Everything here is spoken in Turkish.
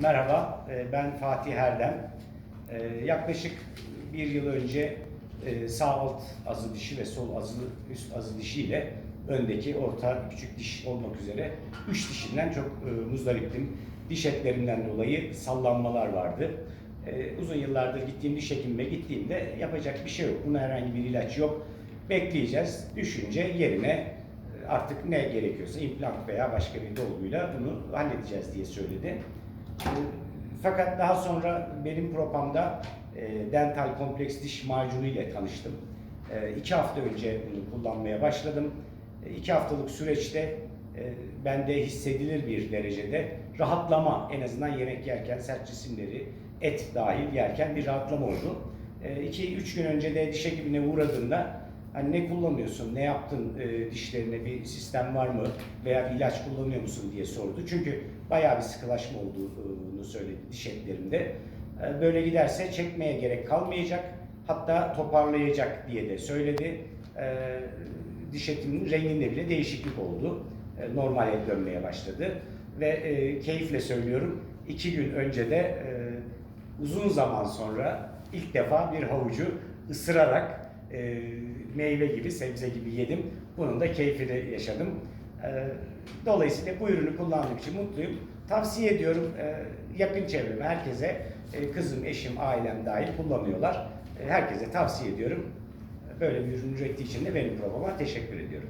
Merhaba, e, ben Fatih Erdem. E, Yaklaşık bir yıl önce e, sağ alt azı dişi ve sol azı üst azı dişi ile öndeki orta küçük diş olmak üzere üç dişinden çok muzdariptim. Diş etlerimden dolayı sallanmalar vardı. Uzun yıllardır gittiğim diş hekimime gittiğimde yapacak bir şey yok. Buna herhangi bir ilaç yok. Bekleyeceğiz. Düşünce yerine artık ne gerekiyorsa implant veya başka bir dolguyla bunu halledeceğiz diye söyledi. E, Fakat daha sonra benim propamda e, dental kompleks diş macunu ile tanıştım. E, iki hafta önce bunu kullanmaya başladım. E, iki haftalık süreçte e, bende hissedilir bir derecede rahatlama en azından yemek yerken sert cisimleri et dahil yerken bir rahatlama oldu. 2-3 gün önce de diş hekimine uğradığımda hani ne kullanıyorsun, ne yaptın e, dişlerine bir sistem var mı veya bir ilaç kullanıyor musun diye sordu. Çünkü bayağı bir sıkılaşma olduğunu söyledi diş etlerimde. E, böyle giderse çekmeye gerek kalmayacak hatta toparlayacak diye de söyledi. E, diş etinin renginde bile değişiklik oldu. E, normale dönmeye başladı ve e, keyifle söylüyorum iki gün önce de e, uzun zaman sonra ilk defa bir havucu ısırarak e, meyve gibi, sebze gibi yedim. Bunun da keyfini yaşadım. E, dolayısıyla bu ürünü kullandığım için mutluyum. Tavsiye ediyorum e, yakın çevreme, herkese, e, kızım, eşim, ailem dahil kullanıyorlar. E, herkese tavsiye ediyorum. Böyle bir ürün ürettiği için de benim programa teşekkür ediyorum.